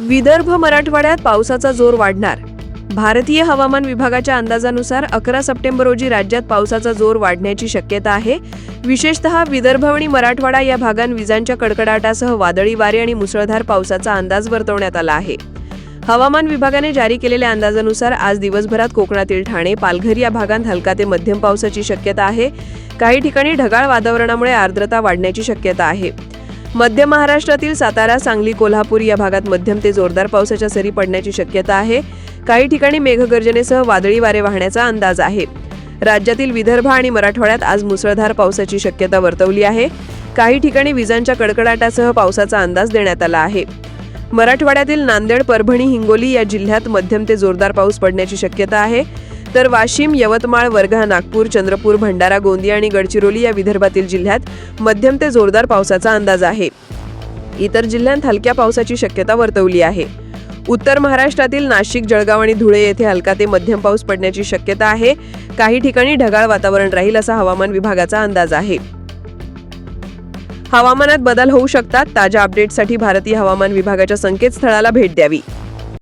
विदर्भ मराठवाड्यात पावसाचा जोर वाढणार. भारतीय हवामान विभागाच्या अंदाजानुसार अकरा सप्टेंबर रोजी राज्यात पावसाचा जोर वाढण्याची शक्यता आहे. विशेषतः विदर्भ आणि मराठवाडा या भागांत विजांच्या कडकडाटासह वादळी वारे आणि मुसळधार पावसाचा अंदाज वर्तवण्यात आला आहे. हवामान विभागाने जारी केलेल्या अंदाजानुसार आज दिवसभरात कोकणातील ठाणे पालघर या भागांत हलका ते मध्यम पावसाची शक्यता आहे. काही ठिकाणी ढगाळ वातावरणामुळे आर्द्रता वाढण्याची शक्यता आहे. मध्य महाराष्ट्रातील सातारा सांगली कोल्हापूर या भागात मध्यम ते जोरदार पावसाच्या सरी पडण्याची शक्यता आहे. काही ठिकाणी मेघगर्जनेसह वादळी वारे वाहण्याचा अंदाज आहे. राज्यातील विदर्भ आणि मराठवाड्यात आज मुसळधार पावसाची शक्यता वर्तवली आहे. काही ठिकाणी विजांच्या कडकडाटासह पावसाचा अंदाज देण्यात आला आहे. मराठवाड्यातील नांदेड परभणी हिंगोली या जिल्ह्यात मध्यम ते जोरदार पाऊस पडण्याची शक्यता आहे. तर वाशिम यवतमाळ वर्धा नागपूर चंद्रपूर भंडारा गोंदिया आणि गडचिरोली या विदर्भातील जिल्ह्यात मध्यम ते जोरदार पावसाचा अंदाज आहे. इतर जिल्ह्यांत हलक्या पावसाची शक्यता वर्तवली आहे. उत्तर महाराष्ट्रातील नाशिक जळगाव आणि धुळे येथे हलका ते मध्यम पाऊस पडण्याची शक्यता आहे. काही ठिकाणी ढगाळ वातावरण राहील असा हवामान विभागाचा अंदाज आहे. हवामानात बदल होऊ शकतात. ताज्या अपडेटसाठी भारतीय हवामान विभागाच्या संकेतस्थळाला भेट द्यावी.